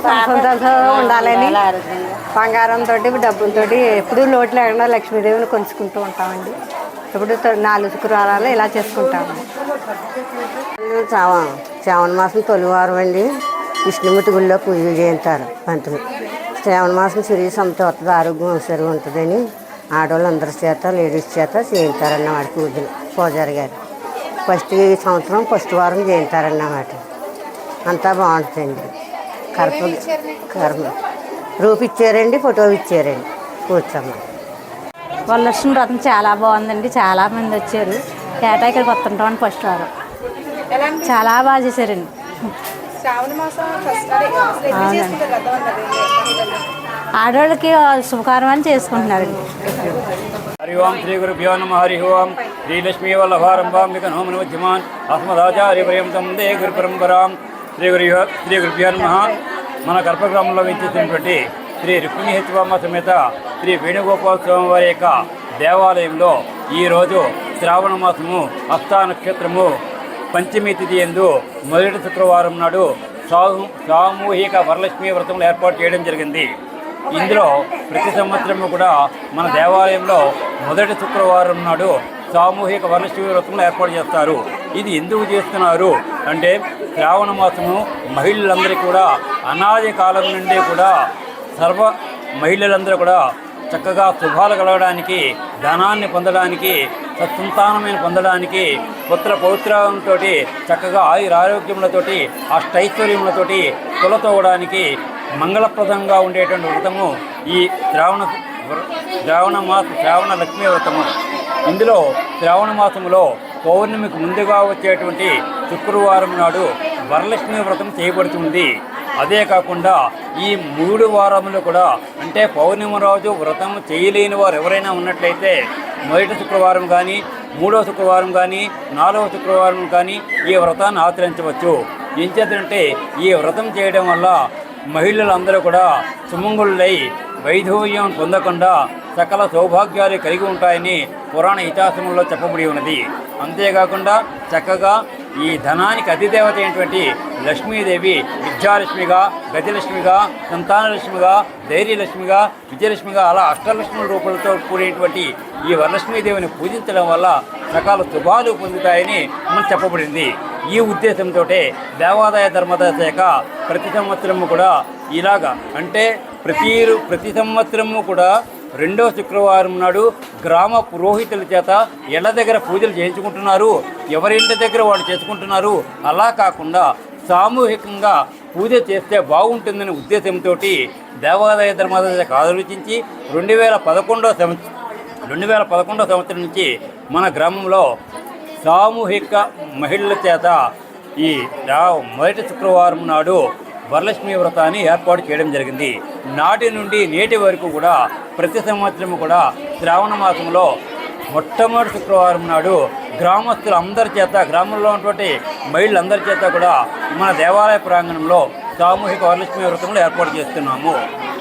సంతోషంతో ఉండాలని బంగారంతో డబ్బులతో ఎప్పుడూ లోటు లేకుండా లక్ష్మీదేవిని కొంచుకుంటూ ఉంటామండి. ఎప్పుడు తొ- నాలుగు శుక్రవారాలు ఇలా చేసుకుంటాము. శ్రావణ శ్రావణ మాసం తొలివారం అండి. విష్ణుమూర్తి గుళ్ళో పూజలు చేయించారు పంతులు. శ్రావణ మాసం సిరి సంత వస్తుంది ఆరోగ్యం అవసరం ఉంటుందని ఆడవాళ్ళు అందరి చేత లేడీస్ చేత చేయించారన్నమాట పూజలు పూజారి గారు. ఫస్ట్ ఈ సంవత్సరం ఫస్ట్ వారం చేయించారన్నమాట. అంతా బాగుంటుందండి. కర్ప కర్మ రూపు ఇచ్చారండి ఫోటో ఇచ్చారండి. కూర్చోమ్మ. వరలక్ష్మి వ్రతం చాలా బాగుందండి చాలా మంది వచ్చారు. ఏటా ఇక్కడికి వస్తుంటామని ఫస్ట్ వారం. చాలా బాగా చేశారండి. ఆడవాళ్ళకి శుభకారం అని చేసుకుంటున్నారండి. హరి ఓం శ్రీ గురుభ్యో నమ హరి ఓం. శ్రీలక్ష్మీ వల్లభారంభాంబిక నోమనుమధ్యమాన్ అస్మదాచార్య పర్యంతం దే గురు పరంపరాం శ్రీ గురు శ్రీ గురుభ్యో నమ. మన గర్భగ్రామంలో వెంచేసినటువంటి శ్రీ రుక్మిణి హెచ్వమ్మ సమేత శ్రీ వేణుగోపాల స్వామి వారి యొక్క దేవాలయంలో ఈరోజు శ్రావణ మాసము హస్తా నక్షత్రము పంచమి తిథి ఎందు మొదటి శుక్రవారం నాడు సాము సామూహిక వరలక్ష్మి వ్రతములు ఏర్పాటు చేయడం జరిగింది. ఇందులో ప్రతి సంవత్సరము కూడా మన దేవాలయంలో మొదటి శుక్రవారం నాడు సామూహిక వరలక్ష్మి వ్రతములు ఏర్పాటు చేస్తారు. ఇది ఎందుకు చేస్తున్నారు అంటే శ్రావణ మాసము మహిళలందరికీ కూడా అనాది కాలం నుండి కూడా సర్వ మహిళలందరూ కూడా చక్కగా శుభాలు కలగడానికి ధనాన్ని పొందడానికి సత్సంతానమైన పొందడానికి పుత్ర పవిత్రంతో చక్కగా ఆయుర ఆరోగ్యములతోటి అష్టైశ్వర్యములతోటి తొలతోవడానికి మంగళప్రదంగా ఉండేటువంటి వ్రతము ఈ శ్రావణ శ్రావణ మాస శ్రావణ లక్ష్మీ వ్రతము. ఇందులో శ్రావణ మాసములో పౌర్ణమికి ముందుగా వచ్చేటువంటి శుక్రవారం నాడు వరలక్ష్మి వ్రతం చేయబడుతుంది. అదే కాకుండా ఈ మూడు వారములు కూడా అంటే పౌర్ణమి రోజు వ్రతం చేయలేని వారు ఎవరైనా ఉన్నట్లయితే మొదటి శుక్రవారం కానీ మూడవ శుక్రవారం కానీ నాలుగవ శుక్రవారం కానీ ఈ వ్రతాన్ని ఆచరించవచ్చు. ఏం చేద్దంటే ఈ వ్రతం చేయడం వల్ల మహిళలందరూ కూడా సుమంగుళ్ళై వైధవ్యం పొందకుండా సకల సౌభాగ్యాలు కలిగి ఉంటాయని పురాణ ఇతిహాసంలో చెప్పబడి ఉన్నది. అంతేకాకుండా చక్కగా ఈ ధనానికి అధిదేవత అయినటువంటి లక్ష్మీదేవి విద్యాలక్ష్మిగా గతిలక్ష్మిగా సంతానలక్ష్మిగా ధైర్యలక్ష్మిగా విజయలక్ష్మిగా అలా అష్టలక్ష్మి రూపాలతో కూడినటువంటి ఈ వరలక్ష్మీదేవిని పూజించడం వల్ల రకాల శుభాలు పొందుతాయని మనకు చెప్పబడింది. ఈ ఉద్దేశంతో దేవాదాయ ధర్మదాయ శాఖ ప్రతి సంవత్సరము కూడా ఇలాగా అంటే ప్రతి ప్రతి సంవత్సరము కూడా రెండో శుక్రవారం నాడు గ్రామ పురోహితుల చేత ఇళ్ళ దగ్గర పూజలు చేయించుకుంటున్నారు. ఎవరింటి దగ్గర వాళ్ళు చేసుకుంటున్నారు. అలా కాకుండా సామూహికంగా పూజ చేస్తే బాగుంటుందనే ఉద్దేశంతో దేవాదాయ ధర్మాదాయ ఆలోచించి రెండు వేల పదకొండో సంవత్సరం రెండు వేల పదకొండో సంవత్సరం నుంచి మన గ్రామంలో సామూహిక మహిళల చేత ఈ మొదటి శుక్రవారం నాడు వరలక్ష్మి వ్రతాన్ని ఏర్పాటు చేయడం జరిగింది. నాటి నుండి నేటి వరకు కూడా ప్రతి సంవత్సరం కూడా శ్రావణ మాసంలో మొట్టమొదటి శుక్రవారం నాడు గ్రామస్తులు అందరి చేత గ్రామంలో ఉన్నటువంటి మహిళలందరి చేత కూడా మన దేవాలయ ప్రాంగణంలో సామూహిక వరలక్ష్మి వ్రతములు ఏర్పాటు చేస్తున్నాము.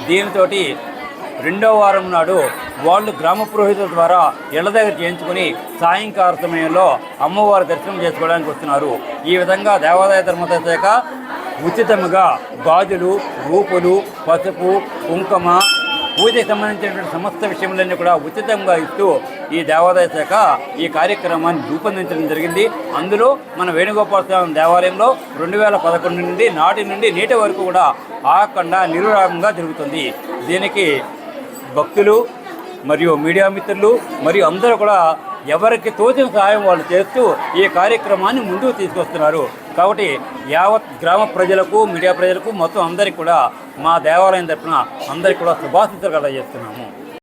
దీనితోటి రెండో వారం నాడు వాళ్ళు గ్రామ పురోహితుల ద్వారా ఇళ్ళ దగ్గర చేయించుకుని సాయంకాల సమయంలో అమ్మవారి దర్శనం చేసుకోవడానికి వస్తున్నారు. ఈ విధంగా దేవాదాయ శాఖ ఉచితముగా ఉచితంగా గాజులు రూపులు పసుపు కుంకుమ పూజకి సంబంధించినటువంటి సమస్త విషయంలన్నీ కూడా ఉచితంగా ఇస్తూ ఈ దేవాదాయ శాఖ ఈ కార్యక్రమాన్ని రూపొందించడం జరిగింది. అందులో మన వేణుగోపాల స్వామి దేవాలయంలో రెండు వేల పదకొండు నుండి నాటి నుండి నేటి వరకు కూడా ఆకుండా నిరురాగంగా జరుగుతుంది. దీనికి భక్తులు మరియు మీడియా మిత్రులు మరియు అందరూ కూడా ఎవరికి తోచిన సహాయం వాళ్ళు చేస్తూ ఈ కార్యక్రమాన్ని ముందుకు తీసుకొస్తున్నారు. కాబట్టి యావత్ గ్రామ ప్రజలకు మీడియా ప్రజలకు మొత్తం అందరికీ కూడా మా దేవాలయం తరఫున అందరికీ కూడా శుభాశిస్తులు కలగజేస్తున్నాము.